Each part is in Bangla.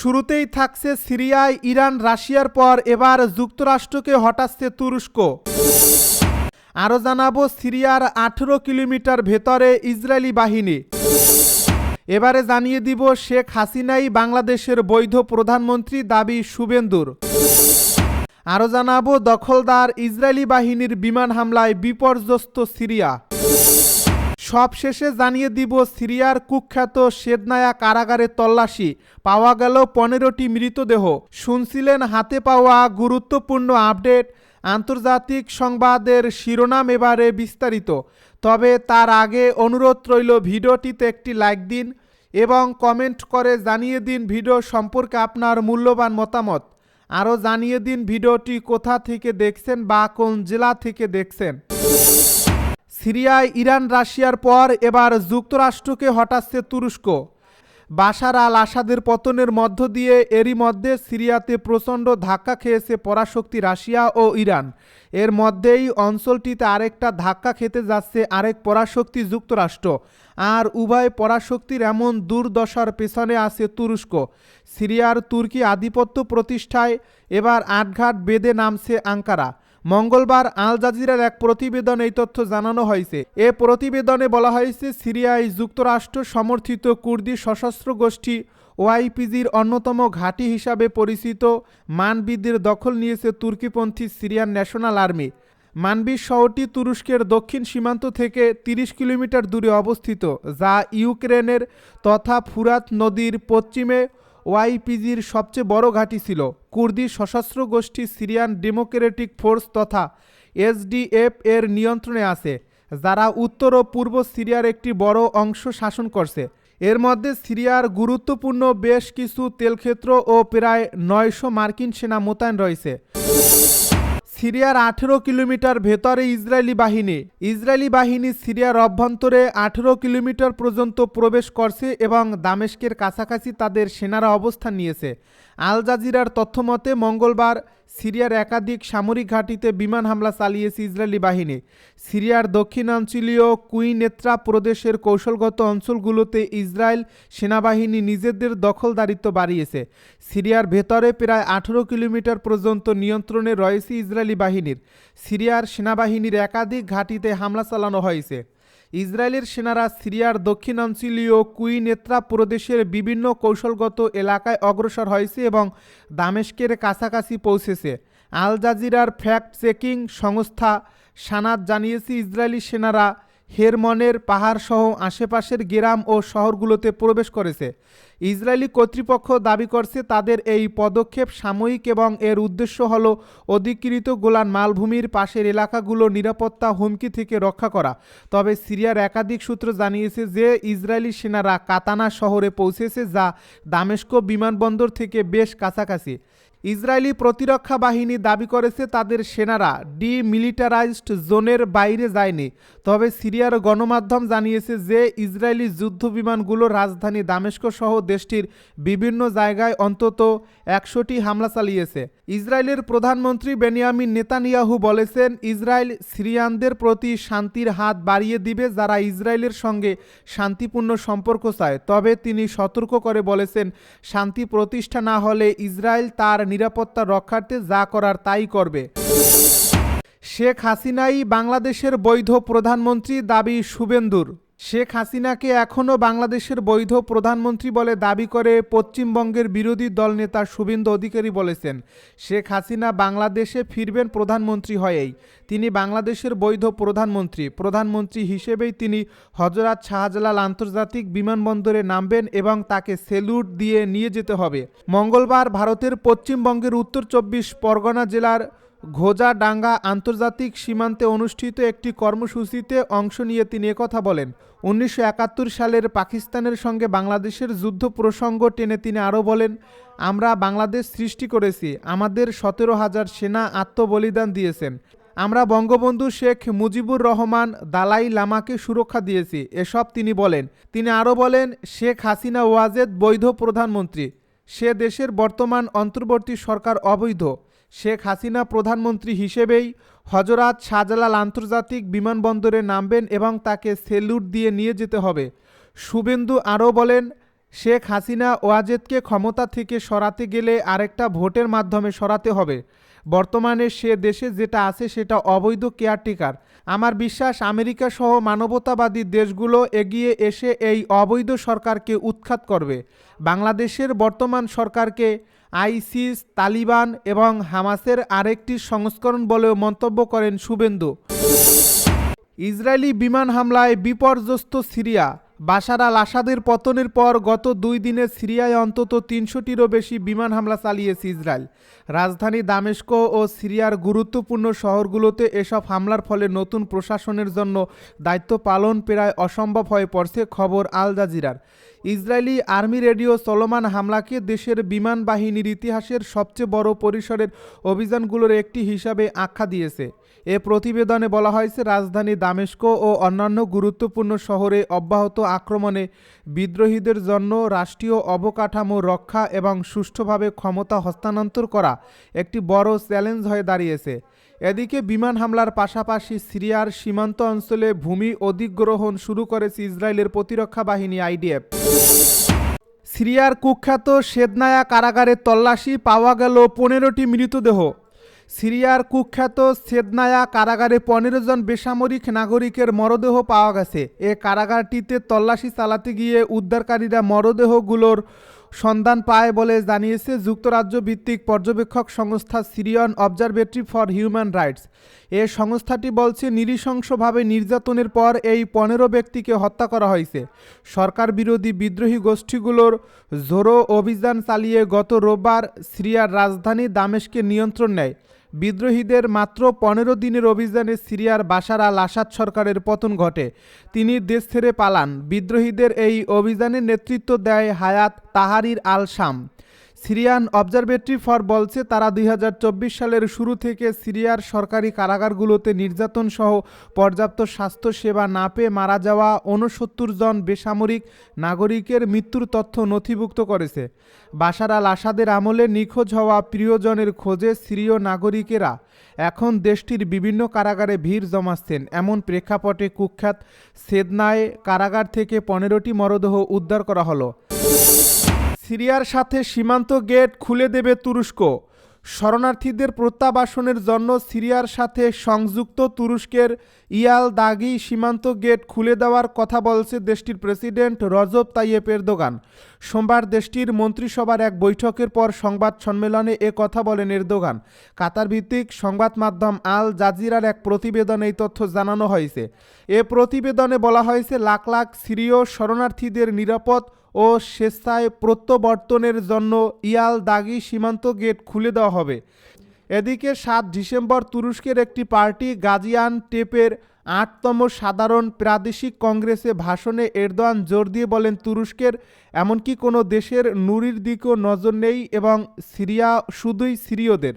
শুরুতেই থাকছে সিরিয়ায় ইরান, রাশিয়ার পর এবার যুক্তরাষ্ট্রকে হটাচ্ছে তুরস্ক। আরও জানাব সিরিয়ার আঠেরো কিলোমিটার ভেতরে ইসরায়েলি বাহিনী। এবারে জানিয়ে দিব শেখ হাসিনাই বাংলাদেশের বৈধ প্রধানমন্ত্রী দাবি শুভেন্দুর। আরও জানাব দখলদার ইসরায়েলি বাহিনীর বিমান হামলায় বিপর্যস্ত সিরিয়া। সবশেষে জানিয়ে দিব, সিরিয়ার কুখ্যাত সেদনায়া কারাগারে তল্লাশি। পাওয়া গেল পনেরোটি মৃতদেহ। শুনছিলেন হাতে পাওয়া গুরুত্বপূর্ণ আপডেট। আন্তর্জাতিক সংবাদের শিরোনাম এবারে বিস্তারিত। তবে তার আগে অনুরোধ রইল, ভিডিওটিতে একটি লাইক দিন এবং কমেন্ট করে জানিয়ে দিন ভিডিও সম্পর্কে আপনার মূল্যবান মতামত। আরও জানিয়ে দিন ভিডিওটি কোথা থেকে দেখছেন বা কোন জেলা থেকে দেখছেন। সিরিয়ায় ইরান, রাশিয়ার পর এবার যুক্তরাষ্ট্রকে হটাচ্ছে তুরস্ক। বাশার আল আসাদের পতনের মধ্য দিয়ে এরই মধ্যে সিরিয়াতে প্রচণ্ড ধাক্কা খেয়েছে পরাশক্তি রাশিয়া ও ইরান। এর মধ্যেই অঞ্চলটিতে আরেকটা ধাক্কা খেতে যাচ্ছে আরেক পরাশক্তি যুক্তরাষ্ট্র। আর উভয় পরাশক্তির এমন দুর্দশার পেছনে আছে তুরস্ক। সিরিয়ার তুর্কি আধিপত্য প্রতিষ্ঠায় এবার আটঘাট বেদে নামছে আঙ্কারা। মঙ্গলবার আল জাজিরার এক প্রতিবেদন এই তথ্য জানানো হয়েছে। এ প্রতিবেদনে বলা হয়েছে, সিরিয়ায় যুক্তরাষ্ট্র সমর্থিত কুর্দি সশস্ত্র গোষ্ঠী ওয়াইপিজির অন্যতম ঘাঁটি হিসাবে পরিচিত। মানবিদের দখল নিয়েছে তুর্কিপন্থী সিরিয়ান ন্যাশনাল আর্মি। মানবিজ শহরটি তুরস্কের দক্ষিণ সীমান্ত থেকে ৩০ কিলোমিটার দূরে অবস্থিত, যা ইউক্রেনের তথা ফুরাত নদীর পশ্চিমে ওয়াইপিজির সবচেয়ে বড় ঘাঁটি ছিল। কুর্দি সশস্ত্র গোষ্ঠী সিরিয়ান ডেমোক্রেটিক ফোর্স তথা এসডিএফ এর নিয়ন্ত্রণে আছে, যারা উত্তর ও পূর্ব সিরিয়ার একটি বড় অংশ শাসন করছে। এর মধ্যে সিরিয়ার গুরুত্বপূর্ণ বেশ কিছু তেলক্ষেত্র ও প্রায় নয়শো মার্কিন সেনা মোতায়েন রয়েছে। সিরিয়ার আঠেরো কিলোমিটার ভেতরে ইসরায়েলি বাহিনী। ইসরায়েলি বাহিনী সিরিয়ার অভ্যন্তরে আঠেরো কিলোমিটার পর্যন্ত প্রবেশ করছে এবং দামেস্কের কাছাকাছি তাদের সেনারা অবস্থান নিয়েছে। আল জাজিরার তথ্যমতে, মঙ্গলবার সিরিয়ার একাধিক সামরিক ঘাঁটিতে বিমান হামলা চালিয়েছে ইসরায়েলি বাহিনী। সিরিয়ার দক্ষিণাঞ্চলীয় কুইনেত্রা প্রদেশের কৌশলগত অঞ্চলগুলোতে ইসরায়েল সেনাবাহিনী নিজেদের দখলদারিত্ব বাড়িয়েছে। সিরিয়ার ভেতরে প্রায় আঠেরো কিলোমিটার পর্যন্ত নিয়ন্ত্রণে রয়েছে ইসরায়েলি বাহিনীর। সিরিয়ার সেনাবাহিনীর একাধিক ঘাঁটিতে হামলা চালানো হয়েছে। ইসরায়েলের সেনারা সিরিয়ার দক্ষিণাঞ্চলীয় কুইনেত্রা প্রদেশের বিভিন্ন কৌশলগত এলাকায় অগ্রসর হয়েছে এবং দামেস্কের কাছাকাছি পৌঁছেছে। আল জাজিরার ফ্যাক্ট চেকিং সংস্থা সানাদ জানিয়েছে, ইসরায়েলি সেনারা হেরমনের পাহাড়সহ আশেপাশের গ্রাম ও শহরগুলোতে প্রবেশ করেছে। ইসরায়েলি কর্তৃপক্ষ দাবি করছে তাদের এই পদক্ষেপ সাময়িক এবং এর উদ্দেশ্য হল অধিকৃত গোলান মালভূমির পাশের এলাকাগুলো নিরাপত্তা হুমকি থেকে রক্ষা করা। তবে সিরিয়ার একাধিক সূত্র জানিয়েছে যে ইসরায়েলি সেনারা কাতানা শহরে পৌঁছেছে যা দামেস্ক বিমানবন্দর থেকে বেশ কাছাকাছি। ইসরায়েলি প্রতিরক্ষা বাহিনী দাবি করেছে তাদের সেনারা ডিমিলিটারাইজড জোনের বাইরে যায়নি। তবে সিরিয়ার গণমাধ্যম জানিয়েছে যে ইসরায়েলি যুদ্ধ বিমানগুলো রাজধানী দামেস্ক সহ দেশটির বিভিন্ন জায়গায় অন্তত একশোটি হামলা চালিয়েছে। ইসরায়েলের প্রধানমন্ত্রী বেনিয়ামিন নেতানিয়াহু বলেছেন, ইসরায়েল সিরিয়ানদের প্রতি শান্তির হাত বাড়িয়ে দিবে যারা ইসরায়েলের সঙ্গে শান্তিপূর্ণ সম্পর্ক চায়। তবে তিনি সতর্ক করে বলেছেন, শান্তি প্রতিষ্ঠা না হলে ইসরায়েল তার নিরাপত্তা রক্ষার্থে যা করার তাই করবে। শেখ হাসিনাই বাংলাদেশের বৈধ প্রধানমন্ত্রী দাবি শুভেন্দুর। শেখ হাসিনাকে এখনও বাংলাদেশের বৈধ প্রধানমন্ত্রী বলে দাবি করে পশ্চিমবঙ্গের বিরোধী দল নেতা শুভেন্দু অধিকারী বলেছেন। শেখ হাসিনা বাংলাদেশে ফিরবেন প্রধানমন্ত্রী হয়েই। তিনি বাংলাদেশের বৈধ প্রধানমন্ত্রী। প্রধানমন্ত্রী হিসেবেই তিনি হজরত শাহজালাল আন্তর্জাতিক বিমানবন্দরে নামবেন এবং তাকে সেলুট দিয়ে নিয়ে যেতে হবে। মঙ্গলবার ভারতের পশ্চিমবঙ্গের উত্তর চব্বিশ পরগনা জেলার ঘোজাডাঙ্গা আন্তর্জাতিক সীমান্তে অনুষ্ঠিত একটি কর্মসূচিতে অংশ নিয়ে তিনি একথা বলেন। উনিশশো একাত্তর সালের পাকিস্তানের সঙ্গে বাংলাদেশের যুদ্ধ প্রসঙ্গ টেনে তিনি আরও বলেন, আমরা বাংলাদেশ সৃষ্টি করেছি, আমাদের সতেরো হাজার সেনা আত্মবলিদান দিয়েছেন। আমরা বঙ্গবন্ধু শেখ মুজিবুর রহমান দালাই লামাকে সুরক্ষা দিয়েছি। এসব তিনি বলেন। তিনি আরও বলেন, শেখ হাসিনা ওয়াজেদ বৈধ প্রধানমন্ত্রী। সে দেশের বর্তমান অন্তর্বর্তী সরকার অবৈধ। শেখ হাসিনা প্রধানমন্ত্রী হিসেবেই হজরত শাহজালাল আন্তর্জাতিক বিমানবন্দরে নামবেন এবং তাকে সেলুট দিয়ে নিয়ে যেতে হবে। শুভেন্দু আরও বলেন, শেখ হাসিনা ওয়াজেদকে ক্ষমতা থেকে সরাতে গেলে আরেকটা ভোটের মাধ্যমে সরাতে হবে। বর্তমানে সে দেশে যেটা আছে সেটা অবৈধ কেয়ারটেকার। আমার বিশ্বাস, আমেরিকা সহ মানবতাবাদী দেশগুলো এগিয়ে এসে এই অবৈধ সরকারকে উৎখাত করবে। বাংলাদেশের বর্তমান সরকারকে আইসিস, তালিবান এবং হামাসের আরেকটি সংস্করণ বলেও মন্তব্য করেন শুভেন্দু। ইসরায়েলি বিমান হামলায় বিপর্যস্ত সিরিয়া। বাশার আল আসাদের পতনের পর গত দুই দিনে সিরিয়ায় অন্তত তিনশোটিরও বেশি বিমান হামলা চালিয়েছে ইসরায়েল। রাজধানী দামেস্ক ও সিরিয়ার গুরুত্বপূর্ণ শহরগুলোতে এসব হামলার ফলে নতুন প্রশাসনের জন্য দায়িত্ব পালন প্রায় অসম্ভব হয়ে পড়ছে, খবর আল জাজিরার। ইসরায়েলি আর্মি রেডিও চলমান হামলাকে দেশের বিমান বাহিনীর ইতিহাসের সবচেয়ে বড় পরিসরের অভিযানগুলোর একটি হিসাবে আখ্যা দিয়েছে। এ প্রতিবেদনে বলা হয়েছে, রাজধানী দামেস্ক ও অন্যান্য গুরুত্বপূর্ণ শহরে অব্যাহত আক্রমণে বিদ্রোহীদের জন্য রাষ্ট্রীয় অবকাঠামো রক্ষা এবং সুষ্ঠুভাবে ক্ষমতা হস্তান্তর করা একটি বড় চ্যালেঞ্জ হয়ে দাঁড়িয়েছে। এদিকে বিমান হামলার পাশাপাশি সিরিয়ার সীমান্ত অঞ্চলে ভূমি অধিগ্রহণ শুরু করেছে ইসরায়েলের প্রতিরক্ষা বাহিনী আইডিএফ। সিরিয়ার কুখ্যাত সেদনায়া কারাগারে তল্লাশি, পাওয়া গেল পনেরোটি মৃতদেহ। সিরিয়ার কুখ্যাত সেদনায়া কারাগারে পনেরো জন বেসামরিক নাগরিকের মরদেহ পাওয়া গেছে। এ কারাগারটিতে তল্লাশি চালাতে গিয়ে উদ্ধারকারীরা মরদেহগুলোর সন্ধান পায় বলে জানিয়েছে যুক্তরাজ্য ভিত্তিক পর্যবেক্ষক সংস্থা Syrian Observatory for Human Rights. এ সংস্থাটি বলছে নিরিশংসভাবে নির্যাতনের পর এই পনেরো ব্যক্তিকে হত্যা করা হয়েছে। সরকার বিরোধী বিদ্রোহী গোষ্ঠীগুলোর জোরো অভিযান চালিয়ে গত রোববার সিরিয়ার রাজধানী দামেশকে নিয়ন্ত্রণ নেয়। বিদ্রোহীদের মাত্র পনেরো দিনের অভিযানে সিরিয়ার বাশার আল আসাদ সরকারের পতন ঘটে। তিনি দেশ ছেড়ে পালান। বিদ্রোহীদের এই অভিযানের নেতৃত্ব দেয় হায়াত তাহারির আল শাম। সিরিয়ান অবজারভেটরি ফর বলছে, তারা দুই হাজার চব্বিশ সালের শুরু থেকে সিরিয়ার সরকারি কারাগারগুলোতে নির্যাতন সহ পর্যাপ্ত স্বাস্থ্যসেবা না পেয়ে মারা যাওয়া ঊনসত্তর জন বেসামরিক নাগরিকের মৃত্যুর তথ্য নথিভুক্ত করেছে। বাশার আল আসাদের আমলে নিখোঁজ হওয়া প্রিয়জনের খোঁজে সিরীয় নাগরিকেরা এখন দেশটির বিভিন্ন কারাগারে ভিড় জমাচ্ছেন। এমন প্রেক্ষাপটে কুখ্যাত সেদনায় কারাগার থেকে পনেরোটি মরদেহ উদ্ধার করা হলো। সিরিয়ার সাথে সীমান্ত গেট খুলে দেবে তুরস্ক। শরণার্থীদের প্রত্যাবাসনের জন্য সিরিয়ার সাথে সংযুক্ত তুরস্কের ইয়াল দাগি সীমান্ত গেট খুলে দেওয়ার কথা বলছে দেশটির প্রেসিডেন্ট রজব তাইয়েপ এরদোগান। সোমবার দেশটির মন্ত্রিসভার এক বৈঠকের পর সংবাদ সম্মেলনে এ কথা বলেন এরদোগান। কাতার ভিত্তিক সংবাদ মাধ্যম আল জাজিরার এক প্রতিবেদনে এই তথ্য জানানো হয়েছে। এ প্রতিবেদনে বলা হয়েছে, লাখ লাখ সিরীয় শরণার্থীদের নিরাপদ ও স্বেচ্ছায় প্রত্যাবর্তনের জন্য ইয়াল দাগি সীমান্ত গেট খুলে দেওয়া হবে। এদিকে সাত ডিসেম্বর তুরস্কের একটি পার্টি গাজিয়ান টেপের আটতম সাধারণ প্রাদেশিক কংগ্রেসে ভাষণে এরদোয়ান জোর দিয়ে বলেন, তুরস্কের এমনকি কোনো দেশের নুরির দিকেও নজর নেই এবং সিরিয়া শুধুই সিরীয়দের।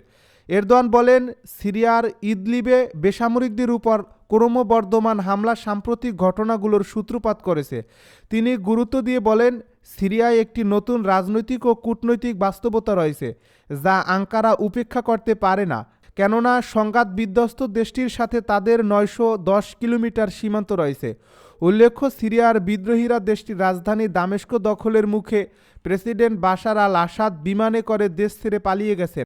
এরদোয়ান বলেন, সিরিয়ার ইদলিবে বেসামরিকদের উপর ক্রমবর্ধমান হামলা সাম্প্রতিক ঘটনাগুলোর সূত্রপাত করেছে। তিনি গুরুত্ব দিয়ে বলেন, সিরিয়ায় একটি নতুন রাজনৈতিক ও কূটনৈতিক বাস্তবতা রয়েছে, যা আঙ্কারা উপেক্ষা করতে পারে না। কেননা, সংঘাত বিধ্বস্ত দেশটির সাথে তাদের নয়শো দশ কিলোমিটার সীমান্ত রয়েছে। উল্লেখ্য, সিরিয়ার বিদ্রোহীরা দেশটির রাজধানী দামেস্ক দখলের মুখে প্রেসিডেন্ট বাশার আল আসাদ বিমানে করে দেশ ছেড়ে পালিয়ে গেছেন।